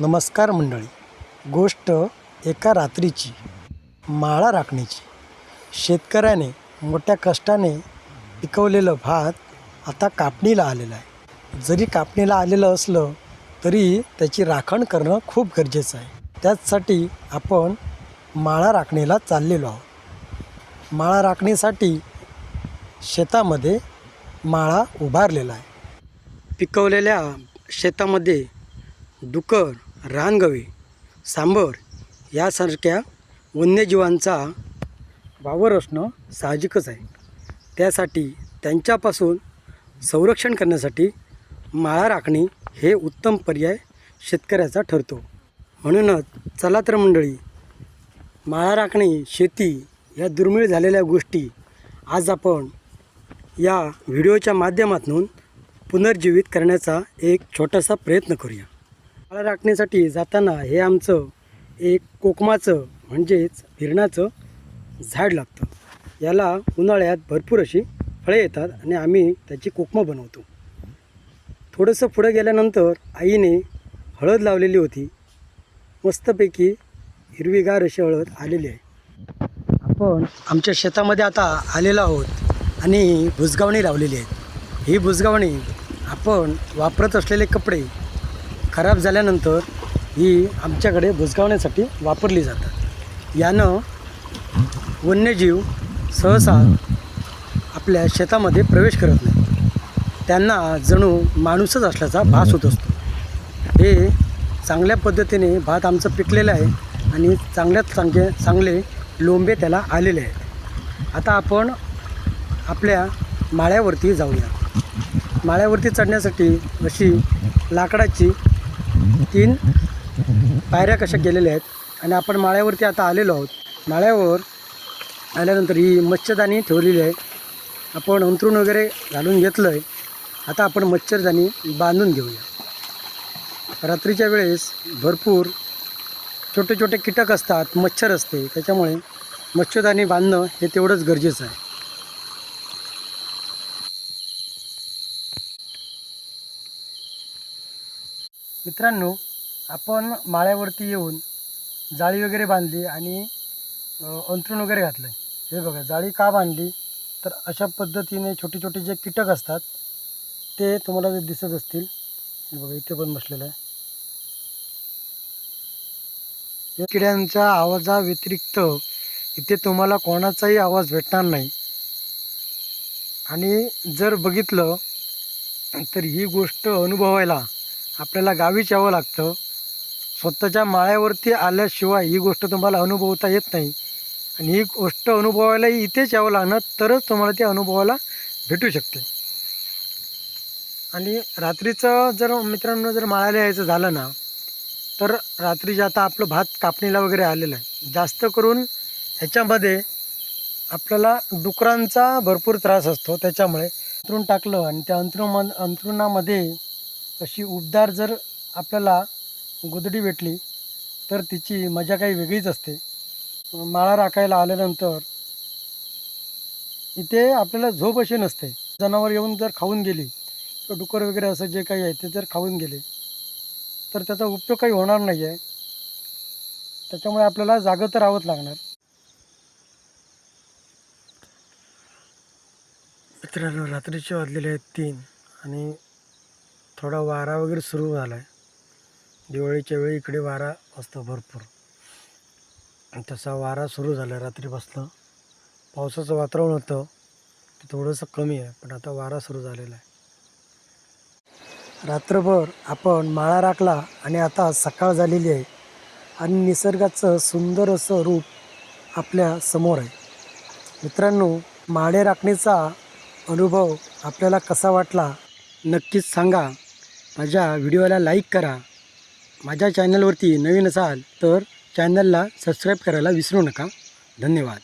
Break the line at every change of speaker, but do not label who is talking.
नमस्कार मंडळी. गोष्ट एका रात्रीची माळा राखण्याची शेतकऱ्याने मोठ्या कष्टाने पिकवलेलं भात आता कापणीला आलेलं आहे. जरी कापणीला आलेलं असलं तरी त्याची राखण करणं खूप गरजेचं आहे. त्याचसाठी आपण माळा राखणीला चाललेलो आहोत. माळा राखणीसाठी शेतामध्ये माळा उभारलेला आहे. पिकवलेल्या शेतामध्ये डुकर रानगवे सांबर यासारख्या वन्यजीवांचा वावर असणं साहजिकच आहे. त्यासाठी त्यांच्यापासून संरक्षण करण्यासाठी माळा राखणे हे उत्तम पर्याय शेतकऱ्याचा ठरतो. म्हणूनच चला तर मंडळी माळा राखणे शेती या दुर्मिळ झालेल्या गोष्टी आज आपण या व्हिडिओच्या माध्यमातून पुनर्जीवित करण्याचा एक छोटासा प्रयत्न करूया. माळा राखण्यासाठी जाताना हे आमचं एक कोकमाचं म्हणजेच फिरणाचं झाड लागतं. याला उन्हाळ्यात भरपूर अशी फळे येतात आणि आम्ही त्याची कोकमं बनवतो. थोडंसं पुढं गेल्यानंतर आईने हळद लावलेली होती. मस्तपैकी हिरवीगार अशी हळद आलेली आहे. आपण आमच्या शेतामध्ये आता आलेलो आहोत आणि भुजगावणी लावलेली आहे. ही भुजगावणी आपण वापरत असलेले कपडे खराब झाल्यानंतर ही आमच्याकडे भुजगावण्यासाठी वापरली जातात. यानं वन्यजीव सहसा आपल्या शेतामध्ये प्रवेश करत नाही. त्यांना जणू माणूसच असल्याचा भास होत असतो. हे चांगल्या पद्धतीने भात आमचं पिकलेलं आहे आणि चांगल्यात चांगले चांगले लोंबे त्याला आलेले आहेत. आता आपण आपल्या माळ्यावरती जाऊया. माळ्यावरती चढण्यासाठी अशी लाकडाची तीन पायऱ्या कशा गेलेल्या आहेत? आणि आपण माळ्यावरती आता आलेलो आहोत. माळ्यावर आल्यानंतर ही मच्छरदाणी ठेवलेली आहे. आपण अंथरूण वगैरे घालून घेतलं आहे आता आपण मच्छरदाणी बांधून घेऊया. रात्रीच्या वेळेस भरपूर छोटे छोटे कीटक असतात मच्छर असते. त्याच्यामुळे मच्छरदाणी बांधणं हे तेवढंच गरजेचं आहे. मित्रांनो आपण माळ्यावरती येऊन जाळी वगैरे बांधली आणि अंथरूण वगैरे घातलं हे बघा जाळी का बांधली? तर अशा पद्धतीने छोटे छोटे जे कीटक असतात ते तुम्हाला जे दिसत असतील हे बघा इथे पण बसलेलं आहे. किड्यांच्या आवाजाव्यतिरिक्त इथे तुम्हाला कोणाचाही आवाज भेटणार नाही. आणि जर बघितलं तर ही गोष्ट अनुभवायला आपल्याला गावीच यावं लागतं. स्वतःच्या माळ्यावरती आल्याशिवाय ही गोष्ट तुम्हाला अनुभवता येत नाही. आणि ही गोष्ट अनुभवायलाही इथेच यावं लागणार तरच तुम्हाला ती अनुभवायला भेटू शकते. आणि रात्रीचं जर मित्रांनो जर माळ्याला यायचं झालं ना तर रात्री जे आता आपलं भात कापणीला वगैरे आलेलं आहे. जास्त करून ह्याच्यामध्ये आपल्याला डुकरांचा भरपूर त्रास असतो त्याच्यामुळे अंथरूण टाकलं आणि त्या अंथरुण अंथरुणामध्ये अशी उबदार जर आपल्याला गोदडी भेटली तर तिची मजा काही वेगळीच असते. माळा राखायला आल्यानंतर इथे आपल्याला झोप अशी नसते. जनावर येऊन जर खाऊन गेली तर डुकर वगैरे असं जे काही आहे ते जर खाऊन गेले तर त्याचा उपयोग काही होणार नाही आहे त्याच्यामुळे आपल्याला जागं तर राहावंच लागणार. मित्रांनो रात्रीचे वाजलेले आहेत तीन आणि थोडा वारा वगैरे सुरू झाला आहे दिवाळीच्या वेळी इकडे वारा असतो भरपूर. आणि तसा वारा सुरू झाला रात्रीपासनं. पावसाचं वातावरण होतं. ते थोडंसं कमी आहे पण आता वारा सुरू झालेला आहे. रात्रभर आपण माळा राखला आणि आता सकाळ झालेली आहे आणि निसर्गाचं सुंदर असं रूप आपल्यासमोर आहे. मित्रांनो माळे राखण्याचा अनुभव आपल्याला कसा वाटला नक्कीच सांगा. माझ्या व्हिडिओला लाईक करा. माझ्या चॅनलवरती नवीन असाल तर चॅनलला सबस्क्राईब करायला विसरू नका. धन्यवाद.